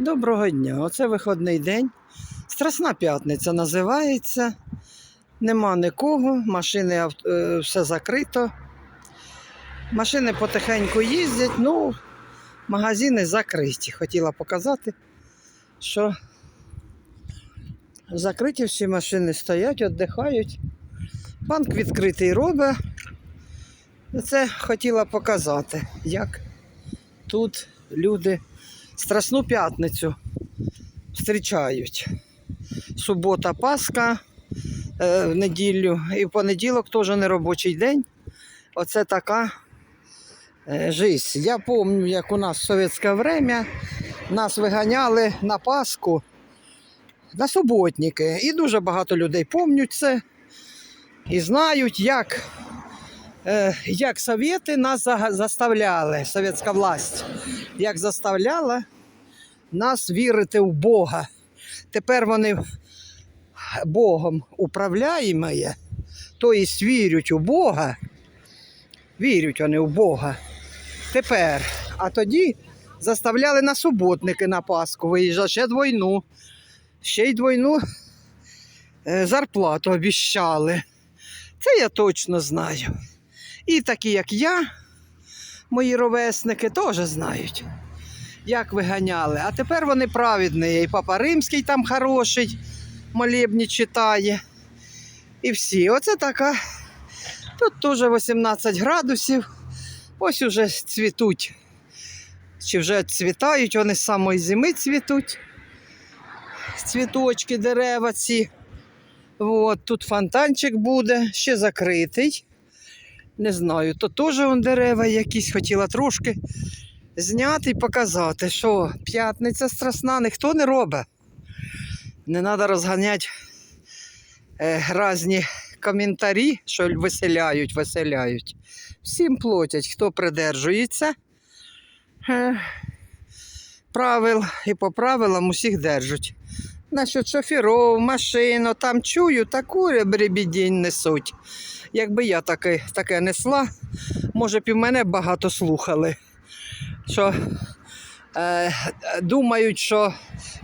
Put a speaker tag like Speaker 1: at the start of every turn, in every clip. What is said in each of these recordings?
Speaker 1: Доброго дня. Оце виходний день. Страсна п'ятниця називається. Нема нікого, машини е, все закрито. Машини потихеньку їздять, ну, магазини закриті. Хотіла показати, що закриті всі машини стоять, віддихають. Банк відкритий робить. Це хотіла показати, як тут люди Страсну п'ятницю зустрічають. Субота, Пасха е, в неділю і в понеділок теж не робочий день. Оце така е, жизнь. Я пам'ятаю, як у нас в совєтське время нас виганяли на Пасху на суботники. І дуже багато людей пам'ятають це і знають, як, е, як совєти нас заставляли, совєтська власть як заставляла нас вірити в Бога. Тепер вони Богом управляємо, тобто вірять у Бога, вірять вони в Бога. Тепер, а тоді заставляли на суботники на Пасху виїжджати ще двойну, ще й двойну е, зарплату обіщали. Це я точно знаю. І такі, як я, мої ровесники теж знають, як виганяли. А тепер вони праведні. І Папа Римський там хороший, молебні читає. І всі. Оце така. Тут теж 18 градусів. Ось уже цвітуть. Чи вже цвітають, вони з самої зими цвітуть. Цвіточки, дерева ці. От, тут фонтанчик буде, ще закритий. Не знаю, то теж дерева якісь хотіла трошки зняти і показати, що п'ятниця страсна ніхто не робить. Не треба розганяти е, різні коментарі, що веселяють, веселяють. Всім платять, хто придержується е, правил і по правилам усіх держать. Насчет шоферів, машин, там чую, таку бребідінь несуть. Якби я таке, таке несла, може б і мене багато слухали. Що е, думають, що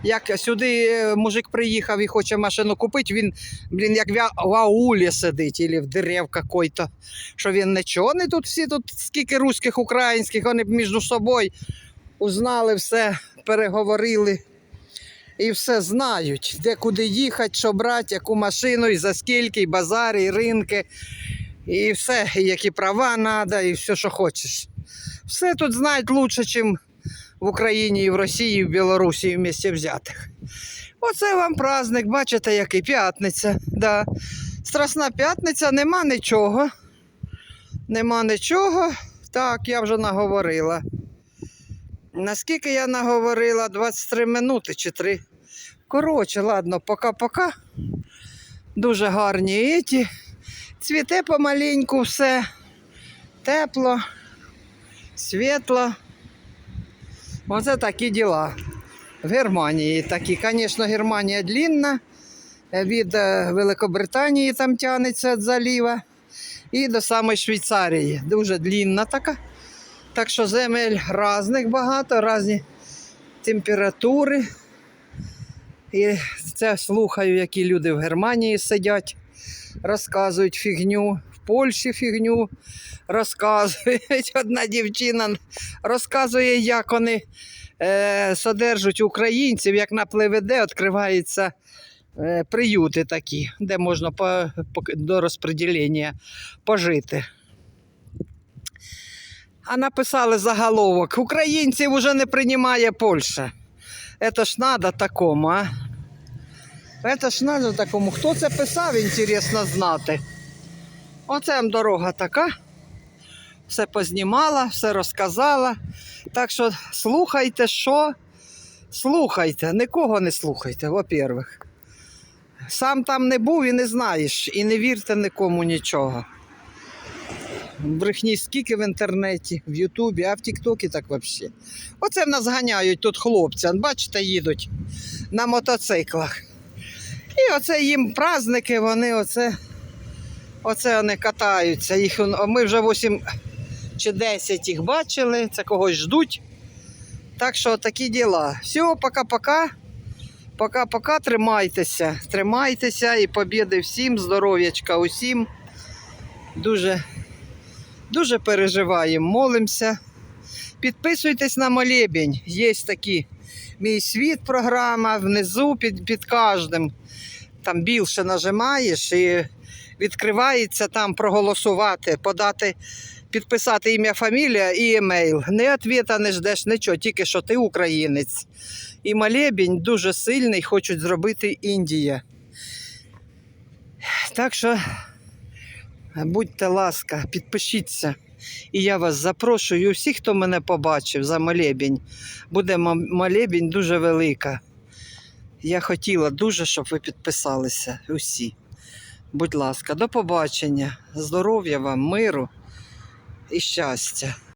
Speaker 1: як сюди е, мужик приїхав і хоче машину купити, він, блін, як в аулі сидить, або в дерев какой-то. Що він нічого не тут всі тут скільки руських, українських, вони між собою узнали все, переговорили. І все знають, де куди їхати, що брати, яку машину, і за скільки, і базари, і ринки, і все, і які права треба, і все, що хочеш. Все тут знають лучше, ніж в Україні, і в Росії, і в Білорусі, і в місті взятих. Оце вам праздник, бачите, який п'ятниця. Да. Страсна п'ятниця, нема нічого. Нема нічого. Так, я вже наговорила. Наскільки я наговорила? 23 минути чи 3. Коротше, ладно, пока-пока. Дуже гарні еті. Цвіте помаленьку все. Тепло, світло. Оце такі діла. В Германії такі. Звісно, Германія длінна. Від е, Великобританії там тягнеться від заліва. І до самої Швейцарії. Дуже длінна така. Так що земель різних багато, різні температури. І це слухаю, які люди в Германії сидять, розказують фігню, Польщі фігню розказують. Одна дівчина розказує, як вони е, содержать українців, як на відкриваються е, приюти такі, де можна по, по, до розподілення пожити. А написали заголовок: Українців уже не приймає Польща. Це ж надо такому, а? Це ж надо такому. Хто це писав, інтересно знати. Оце дорога така. Все познімала, все розказала. Так що слухайте, що? Слухайте, нікого не слухайте, во-первых. Сам там не був і не знаєш, і не вірте нікому нічого. Брехні скільки в інтернеті, в Ютубі, а в Тіктокі так взагалі. Оце в нас ганяють тут хлопці, бачите, їдуть на мотоциклах. І оце їм праздники, вони оце, оце вони катаються. Їх, ми вже 8 чи 10 їх бачили, це когось ждуть. Так що такі діла. Все, пока-пока. Пока-пока, тримайтеся. Тримайтеся і побіди всім, здоров'ячка усім. Дуже, дуже переживаємо, молимося. Підписуйтесь на молебень. Є такі мій світ програма внизу під, під кожним. Там більше нажимаєш і відкривається там проголосувати, подати, підписати ім'я, фамілія і емейл. Не відповіда не ждеш нічого, тільки що ти українець. І молебень дуже сильний, хочуть зробити Індія. Так що будьте ласка, підпишіться. І я вас запрошую, всі, хто мене побачив за молебень. Буде молебень дуже велика. Я хотіла дуже, щоб ви підписалися усі. Будь ласка, до побачення, здоров'я вам, миру і щастя.